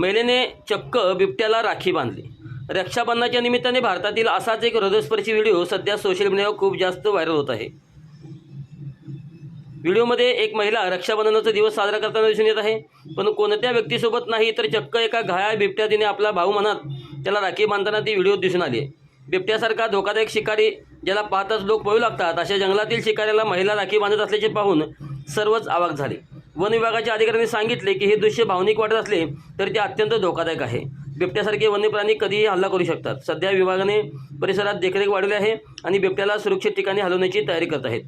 महिलेने चक्क बिबट्याला राखी बांधली. रक्षाबंधनाच्या निमित्ताने भारतातील असाच एक हृदयस्पर्शी व्हिडिओ सध्या सोशल मीडियावर खूप जास्त व्हायरल होत आहे. व्हिडिओमध्ये एक महिला रक्षाबंधनाचा दिवस साजरा करताना दिसून येत आहे. पण कोणत्या व्यक्तीसोबत नाही तर चक्क एका घाया बिबट्या तिने आपला भाऊ म्हणत त्याला राखी बांधताना ती व्हिडिओ दिसून आली आहे. बिबट्यासारखा धोकादायक शिकारी ज्याला पाहताच लोक पळू लागतात अशा जंगलातील शिकाऱ्याला महिला राखी बांधत असल्याचे पाहून सर्वच आवाक झाले. वन विभागाच्या अधिकाऱ्यांनी सांगितले की हे दृश्य भावनिक वाटत असले तरी ते अत्यंत धोकादायक आहे. बिबट्यासारखे वन्य प्राणी कधीही हल्ला करू शकतात. सध्या विभागाने परिसरात देखरेख वाढवली आहे आणि बिबट्याला सुरक्षित ठिकाणी हलवण्याची तयारी करत आहेत.